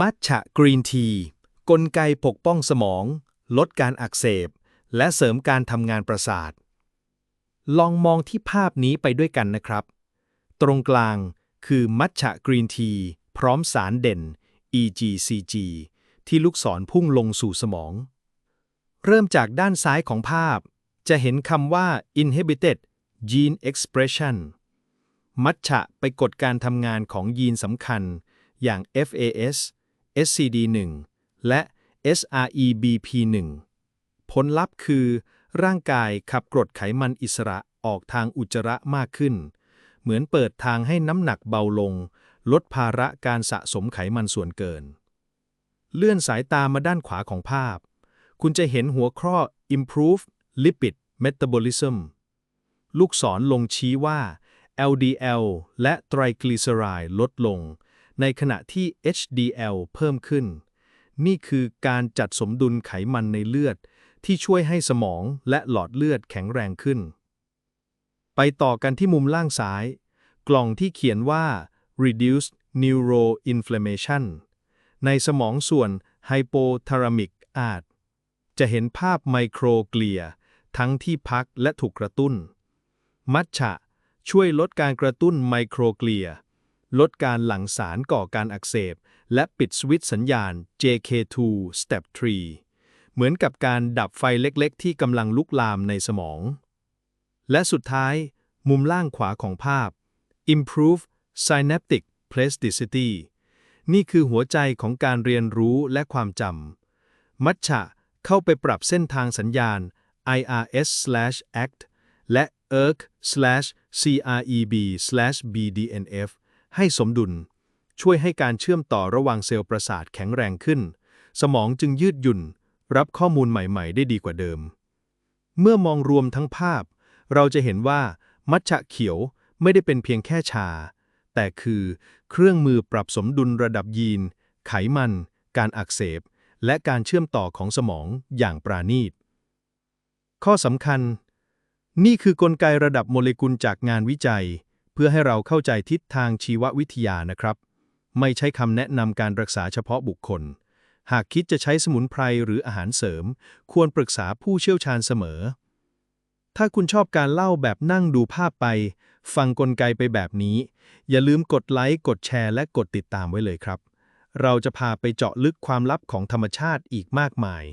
มัทฉะกรีนที กลไกปกป้องสมอง ลดการอักเสบ และเสริมการทำงานประสาท ลองมองที่ภาพนี้ไปด้วยกันนะครับ ตรงกลางคือมัทฉะกรีนที พร้อมสารเด่น EGCG ที่ลูกศรพุ่งลงสู่สมอง เริ่มจากด้านซ้ายของภาพ จะเห็นคำว่า inhibited gene expression มัทฉะไปกดการทำงานของยีนสำคัญอย่าง FAS SCD1 และ SREBP1 ผลลัพธ์คือ ร่างกายขับกรดไขมันอิสระออกทางอุจจาระมากขึ้น เหมือนเปิดทางให้น้ำหนักเบาลง ลดภาระการสะสมไขมันส่วนเกิน เลื่อนสายตามาด้านขวาของภาพ คุณจะเห็นหัวข้อ improve lipid metabolism ลูกศรลงชี้ว่า LDL และไตรกลีเซอไรด์ลดลง ในขณะที่ HDL เพิ่มขึ้น นี่คือการจัดสมดุลไขมันในเลือด ที่ช่วยให้สมองและหลอดเลือดแข็งแรงขึ้น ไปต่อกันที่มุมล่างซ้าย กล่องที่เขียนว่า reduce neuroinflammation ในสมองส่วน hypothalamic อาจจะเห็นภาพไมโครเกลีย ทั้งที่พักและถูกกระตุ้น มัทฉะช่วยลดการกระตุ้นไมโครเกลีย ลดการหลั่งสารก่อการอักเสบ และปิดสวิตช์สัญญาณ JK2 Step 3 เหมือนกับการดับไฟเล็กๆ ที่กำลังลุกลามในสมอง และสุดท้าย มุมล่างขวาของภาพ improve synaptic plasticity นี่คือหัวใจของการเรียนรู้และความจำ มัทฉะเข้าไปปรับเส้นทางสัญญาณ IRS/ACT และ ERK/CREB/BDNF ให้สมดุล ช่วยให้การเชื่อมต่อระหว่างเซลล์ประสาทแข็งแรงขึ้น สมองจึงยืดหยุ่น รับข้อมูลใหม่ๆ ได้ดีกว่าเดิม เมื่อมองรวมทั้งภาพ เราจะเห็นว่ามัทฉะเขียวไม่ได้เป็นเพียงแค่ชา แต่คือเครื่องมือปรับสมดุลระดับยีน ไขมัน การอักเสบ และการเชื่อมต่อของสมองอย่างปราณีต ข้อสำคัญ นี่คือกลไกระดับโมเลกุลจากงานวิจัย พื่อให้เราเข้าใจทิศทางชีววิทยานะครับ ไม่ใช่คำแนะนำการรักษาเฉพาะบุคคล หากคิดจะใช้สมุนไพรหรืออาหารเสริม ควรปรึกษาผู้เชี่ยวชาญเสมอ ถ้าคุณชอบการเล่าแบบนั่งดูภาพไป ฟังกลไกไปแบบนี้ อย่าลืมกดไลค์ กดแชร์ และกดติดตามไว้เลยครับ เราจะพาไปเจาะลึกความลับของธรรมชาติอีกมากมาย